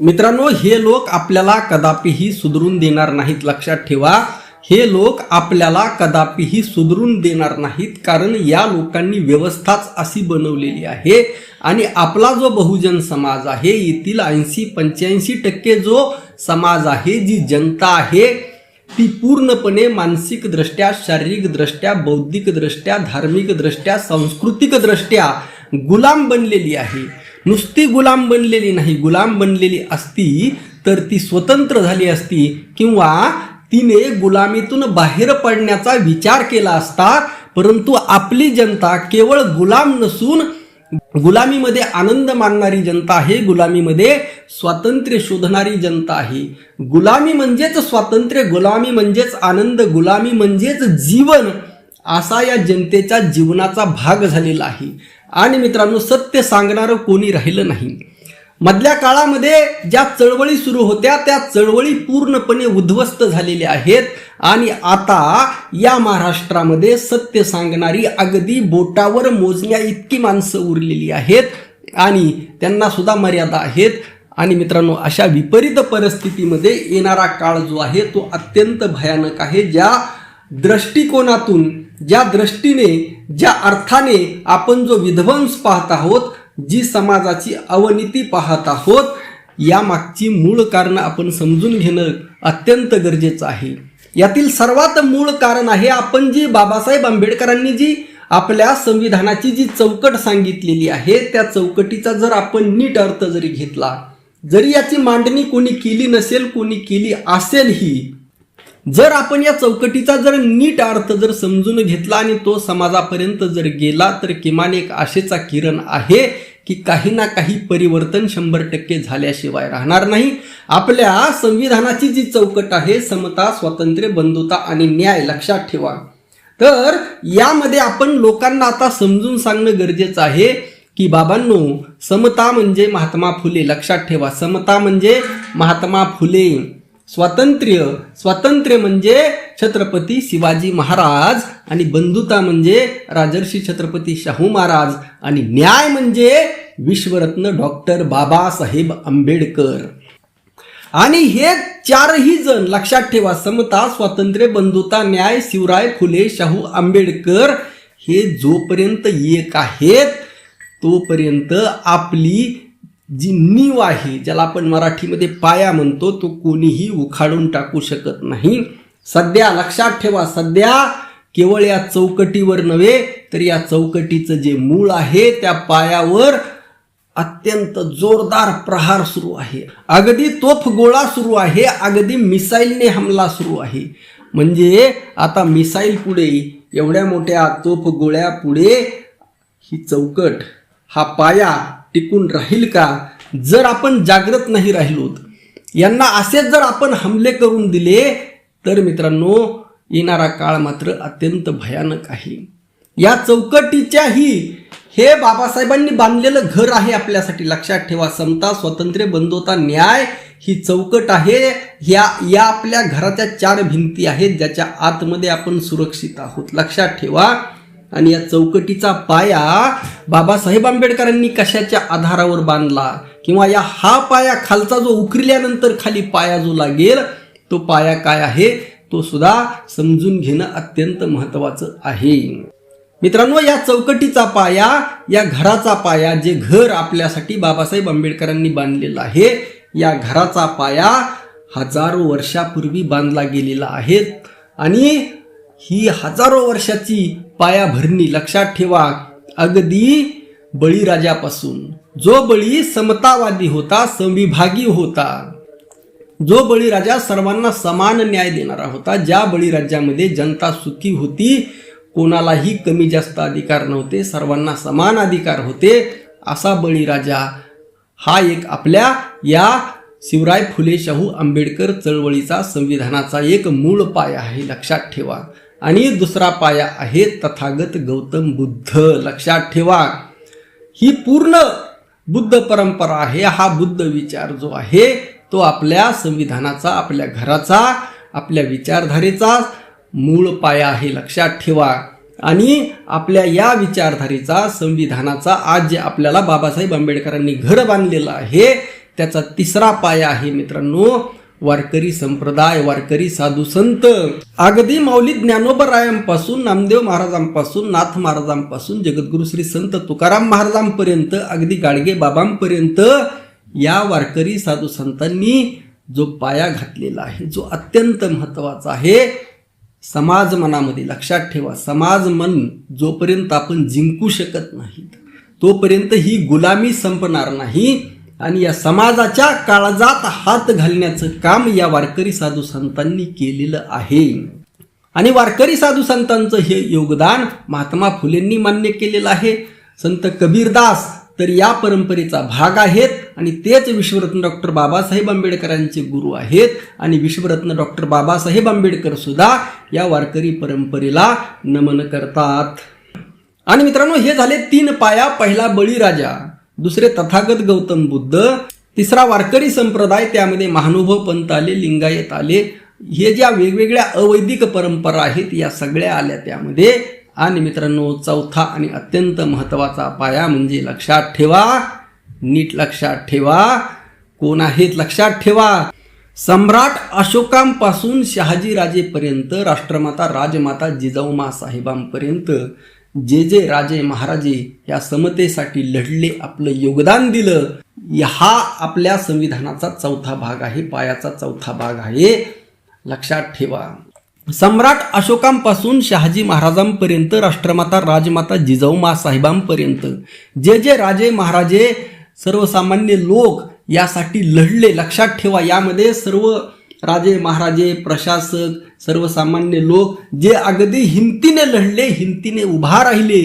मित्रांनो हे लोक आपल्याला कदापिही सुधरून देणार नाहीत. लक्षात ठेवा हे लोक आपल्याला कदापिही सुधरून देणार नाहीत कारण या लोकांनी व्यवस्थाच अशी बनवलेली आहे. आणि आपला जो बहुजन समाज आहे येथील ऐंशी पंच्याऐंशी टक्के जो समाज आहे जी जनता आहे ती पूर्णपणे मानसिकदृष्ट्या शारीरिकदृष्ट्या बौद्धिकदृष्ट्या धार्मिकदृष्ट्या सांस्कृतिकदृष्ट्या गुलाम बनलेली आहे. नुसती गुलाम बनलेली नाही गुलाम बनलेली असती तर ती स्वतंत्र झाली असती. किंवा तिने गुलामीतून बाहेर पडण्याचा विचार केला असता परंतु आपली जनता केवळ गुलाम नसून गुलामीमध्ये आनंद मानणारी जनता आहे गुलामीमध्ये स्वातंत्र्य शोधणारी जनता आहे. गुलामी म्हणजेच स्वातंत्र्य गुलामी म्हणजेच आनंद गुलामी म्हणजेच जीवन असा या जनतेच्या जीवनाचा भाग झालेला आहे. आणि मित्रांनो सत्य सांगणारं कोणी राहिलं नाही. मधल्या काळामध्ये ज्या चळवळी सुरू होत्या त्या चळवळी पूर्णपणे उद्ध्वस्त झालेल्या आहेत. आणि आता या महाराष्ट्रामध्ये सत्य सांगणारी अगदी बोटावर मोजण्या इतकी माणसं उरलेली आहेत आणि त्यांना सुद्धा मर्यादा आहेत. आणि मित्रांनो अशा विपरीत परिस्थितीमध्ये येणारा काळ जो आहे तो अत्यंत भयानक आहे. ज्या दृष्टिकोनातून ज्या दृष्टीने ज्या अर्थाने आपण जो विध्वंस पाहत आहोत जी समाजाची अवनीती पाहत आहोत यामागची मूळ कारणं आपण समजून घेणं अत्यंत गरजेचं आहे. यातील सर्वात मूळ कारण आहे आपण जी बाबासाहेब आंबेडकरांनी जी आपल्या संविधानाची जी चौकट सांगितलेली आहे त्या चौकटीचा जर आपण नीट अर्थ जरी घेतला जरी याची मांडणी कोणी केली नसेल कोणी केली असेल ही जर आपण या चौकटीचा जर नीट अर्थ जर समजून घेतला आणि तो समाजापर्यंत जर गेला तर किमान एक आशेचा किरण आहे की काही ना काही परिवर्तन शंभर टक्के झाल्याशिवाय राहणार नाही. आपल्या संविधानाची जी चौकट आहे समता स्वातंत्र्य बंधुता आणि न्याय लक्षात ठेवा. तर यामध्ये आपण लोकांना आता समजून सांगणं गरजेचं आहे की बाबांनो समता म्हणजे महात्मा फुले. लक्षात ठेवा समता म्हणजे महात्मा फुले. स्वातंत्र्य. स्वातंत्र्य म्हणजे छत्रपती शिवाजी महाराज आणि बंधुता म्हणजे राजर्षी छत्रपती शाहू महाराज आणि न्याय म्हणजे विश्वरत्न डॉक्टर बाबासाहेब आंबेडकर. आणि हे चारही जण लक्षात ठेवा समता स्वातंत्र्य बंधुता न्याय शिवराय फुले शाहू आंबेडकर हे जोपर्यंत एक आहेत तोपर्यंत आपली जी नीव आहे ज्याला आपण मराठीमध्ये पाया म्हणतो तो कोणीही उखाडून टाकू शकत नाही. सध्या लक्षात ठेवा सध्या केवळ या चौकटीवर नव्हे तर या चौकटीचं जे मूळ आहे त्या पायावर अत्यंत जोरदार प्रहार सुरू आहे. अगदी तोफ गोळा सुरू आहे अगदी मिसाईलने हमला सुरू आहे. म्हणजे आता मिसाईल पुढे एवढ्या मोठ्या तोफ गोळ्या पुढे ही चौकट हा पाया टिकून राहील का? जर आपण जागृत नाही राहिलोत यांना असेच जर आपण हमले करून दिले तर मित्रांनो येणारा काळ मात्र अत्यंत भयानक आहे. या चौकटीच्याही हे बाबासाहेबांनी बांधलेलं घर आहे आपल्यासाठी. लक्षात ठेवा समता स्वातंत्र्य बंधुता न्याय ही चौकट आहे. ह्या या आपल्या घराच्या चार भिंती आहेत ज्याच्या आतमध्ये आपण सुरक्षित आहोत. लक्षात ठेवा आणि या चौकटीचा पाया बाबासाहेब आंबेडकरांनी कशाच्या आधारावर बांधला? किंवा या हा पाया खालचा जो उकरल्यानंतर खाली पाया जो लागेल तो पाया काय आहे? तो सुद्धा समजून घेणं अत्यंत महत्वाचं आहे. मित्रांनो या चौकटीचा पाया या घराचा पाया जे घर आपल्यासाठी बाबासाहेब आंबेडकरांनी बांधलेलं आहे या घराचा पाया हजारो वर्षापूर्वी बांधला गेलेला आहे. आणि ही हजारो वर्षाची पायाभरणी लक्षात ठेवा. अगदी बळीराजापासून. जो बळी समतावादी होता संविभागी होता. जो बळीराजा सर्वांना समान न्याय देणारा होता ज्या बळीराज्यामध्ये जनता सुखी होती कोणालाही कमी जास्त अधिकार नव्हते सर्वांना समान अधिकार होते असा बळीराजा हा एक आपल्या या शिवराय फुले शाहू आंबेडकर चळवळीचा संविधानाचा एक मूळ पाया आहे लक्षात ठेवा. आणि दुसरा पाया आहे तथागत गौतम बुद्ध. लक्षात ठेवा. ही पूर्ण बुद्ध परंपरा आहे. हा बुद्ध विचार जो आहे तो आपल्या संविधानाचा आपल्या घराचा आपल्या विचारधारेचा मूळ पाया आहे. लक्षात ठेवा. आणि आपल्या या विचारधारेचा संविधानाचा आज जे आपल्याला बाबासाहेब आंबेडकरांनी घर बांधलेलं आहे त्याचा तिसरा पाया आहे मित्रांनो वारकरी संप्रदाय वारकरी साधू संत. अगदी माऊली ज्ञानोबरायांपासून नामदेव महाराजांपासून नाथ महाराजांपासून जगद्गुरु श्री संत तुकाराम महाराजांपर्यंत अगदी गाडगे बाबांपर्यंत या वारकरी साधू संतांनी जो पाया घातलेला आहे जो अत्यंत महत्त्वाचा आहे समाज मनामध्ये लक्षात ठेवा. समाज मन जोपर्यंत आपण जिंकू शकत नाही तोपर्यंत ही गुलामी संपणार नाही. आणि या समाजाच्या काळजात हात घालण्याचं काम या वारकरी साधू संतांनी केलेलं आहे. आणि वारकरी साधू संतांचं हे योगदान महात्मा फुलेंनी मान्य केलेलं आहे. संत कबीरदास तर या परंपरेचा भाग आहेत आणि तेच विश्वरत्न डॉक्टर बाबासाहेब आंबेडकरांचे गुरु आहेत. आणि विश्वरत्न डॉक्टर बाबासाहेब आंबेडकर सुद्धा या वारकरी परंपरेला नमन करतात. आणि मित्रांनो हे झाले तीन पाया पहिला बळीराजा. दुसरे तथागत गौतम बुद्ध तिसरा वारकरी संप्रदाय त्यामध्ये महानुभव पंत आले लिंगायत आले. हे ज्या वेगवेगळ्या अवैदिक परंपरा आहेत या सगळ्या आल्या त्यामध्ये. आणि मित्रांनो चौथा आणि अत्यंत महत्त्वाचा पाया म्हणजे लक्षात ठेवा. नीट लक्षात ठेवा. कोण आहेत लक्षात ठेवा. सम्राट अशोकांपासून शहाजीराजेपर्यंत राष्ट्रमाता राजमाता जिजाऊमा साहेबांपर्यंत जे जे राजे महाराजे या समतेसाठी लढले आपलं योगदान दिलं हा आपल्या संविधानाचा चौथा भाग आहे पायाचा चौथा भाग आहे. लक्षात ठेवा. सम्राट अशोकांपासून शहाजी महाराजांपर्यंत राष्ट्रमाता राजमाता जिजाऊमा साहेबांपर्यंत जे जे राजे महाराजे सर्वसामान्य लोक यासाठी लढले. लक्षात ठेवा यामध्ये सर्व राजे महाराजे प्रशासक सर्वसामान्य लोक जे अगदी हिमतीने लढले हिमतीने उभा राहिले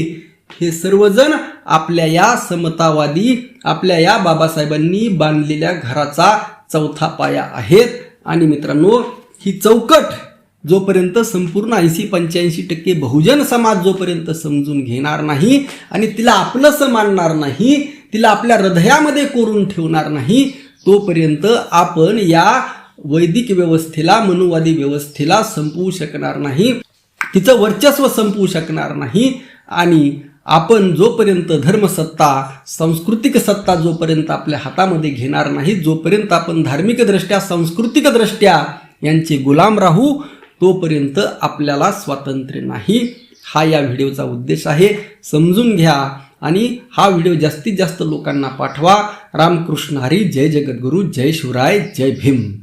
हे सर्वजण आपल्या या समतावादी आपल्या या बाबासाहेबांनी बांधलेल्या घराचा चौथा पाया आहेत. आणि मित्रांनो ही चौकट जोपर्यंत संपूर्ण ऐंशी पंच्याऐंशी टक्के बहुजन समाज जोपर्यंत समजून घेणार नाही आणि तिला आपलंसं मानणार नाही तिला आपल्या हृदयामध्ये कोरून ठेवणार नाही तोपर्यंत आपण या वैदिक व्यवस्थेला मनुवादी व्यवस्थेला संपवू शकणार नाही. तिचं वर्चस्व संपवू शकणार नाही. आणि आपण जोपर्यंत धर्मसत्ता सांस्कृतिक सत्ता जोपर्यंत आपल्या हातामध्ये घेणार नाही जोपर्यंत आपण धार्मिकदृष्ट्या सांस्कृतिकदृष्ट्या यांचे गुलाम राहू तोपर्यंत आपल्याला स्वातंत्र्य नाही. हा या व्हिडिओचा उद्देश आहे. समजून घ्या आणि हा व्हिडिओ जास्तीत जास्त लोकांना पाठवा. रामकृष्ण हरी जय जगद्गुरू जय शिवराय जय भीम.